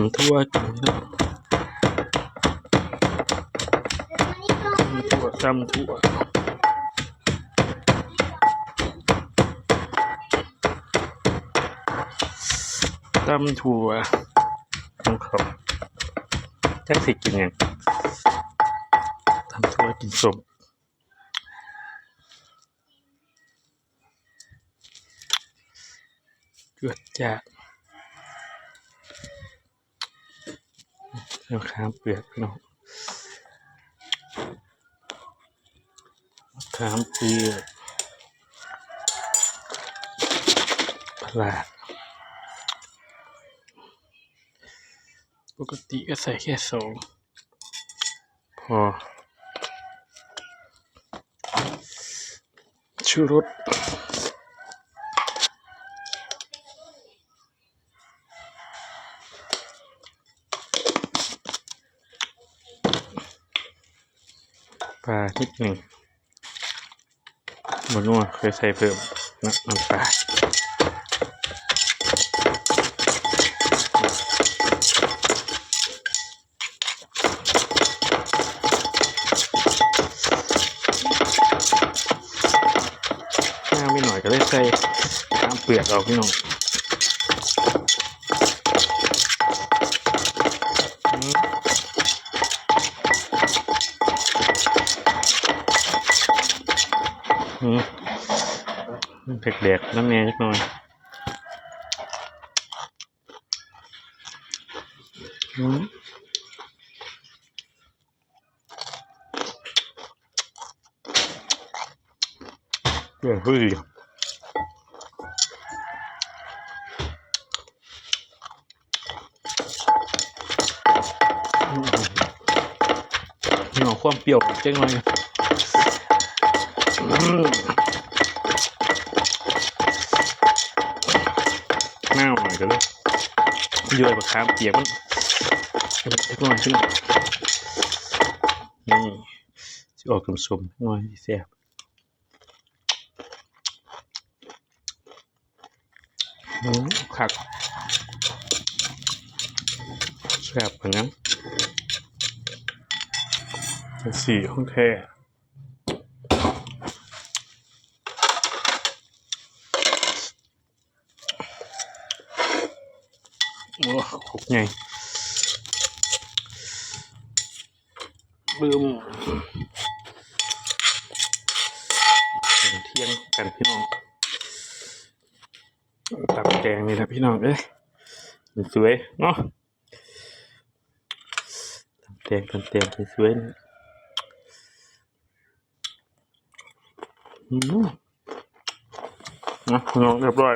ำทั่วกินเนาะตำทั่วตำทั่วตำถั่วของเขาจักสิกินยังตำทั่วกินสมจวดจาด แล้วข้ามเปลือกพี่น้องมะขามเปลือกปลาดปกติก็ใส่แค่สองพอชูรส ปลานิดหนึ่งบนนัวเคยใส่เพิ่มน้ำน้ำปลาหน้าไม่หน่อยก็เลยใส่น้ำเปลือกเอาพี่น้อง เผ็ดแดกน้ำแน่นิดหน่อยอืมเปลี่ยนผู้ดีอืมนี่อความเปรี้ยวเจ๊งหน่อย หน้าหน่อยก็เลยย่อยปลาคาร์ฟเปียกมันเล็กน้อยขึ้นนี่จะออกสมๆหน่อยแซ่บอืมคักแซ่บเหมือนกันเป็นสีของแท้ โอ้ขกไงลืมเป็นเที่ยงกันพี่น้องตับแกงนี่นะพี่น้องเอ้ยสวยเนาะตับแกงตับแกงสวยๆนี่อืมนะพี่น้องเรียบร้อย